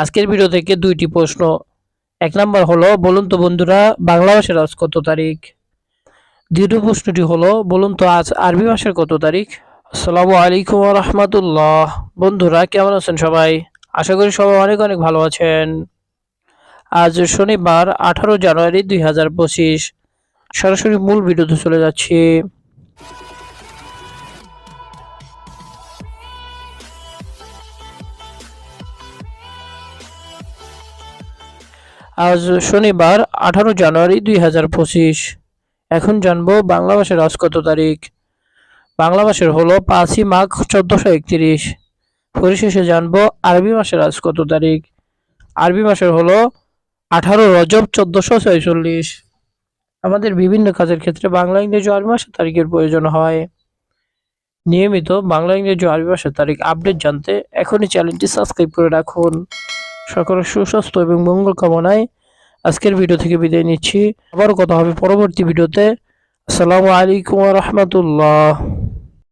আজকের ভিডিও থেকে দুইটি প্রশ্ন। এক নাম্বার হলো, বলুন তো বন্ধুরা বাংলা মাসের আজ কত তারিখ? দ্বিতীয় প্রশ্নটি হলো, বলুন তো আজ আরবি মাসের কত তারিখ? আসসালামু আলাইকুম রহমতুল্লাহ বন্ধুরা, কেমন আছেন সবাই? আশা করি সবাই অনেক অনেক ভালো আছেন। আজ শনিবার, আঠারো জানুয়ারি দুই হাজার পঁচিশ। সরাসরি মূল ভিডিওতে চলে যাচ্ছি। আজ শনিবার, আঠারো জানুয়ারি দুই হাজার পঁচিশ। এখন জানব বাংলা মাসের আজ কত তারিখ। বাংলা মাসের হলো পাঁচই মাঘ চোদ্দশো একত্রিশ। পরিশেষে জানব আরবি মাসের আজ কত তারিখ। আরবি মাসের হলো আঠারো রজব চোদ্দশো ছয়চল্লিশ। আমাদের বিভিন্ন কাজের ক্ষেত্রে বাংলা, ইংরেজি আরবি মাসের তারিখের প্রয়োজন হয়। নিয়মিত বাংলা, ইংরেজি আরবি মাসের তারিখ আপডেট জানতে এখনই চ্যানেলটি সাবস্ক্রাইব করে রাখুন। সকলের সুস্বাস্থ্য এবং মঙ্গল কামনায় আজকের ভিডিও থেকে বিদায় নিচ্ছি। আবার কথা হবে পরবর্তী ভিডিওতে আসসালামু আলাইকুম রহমতুল্লাহ।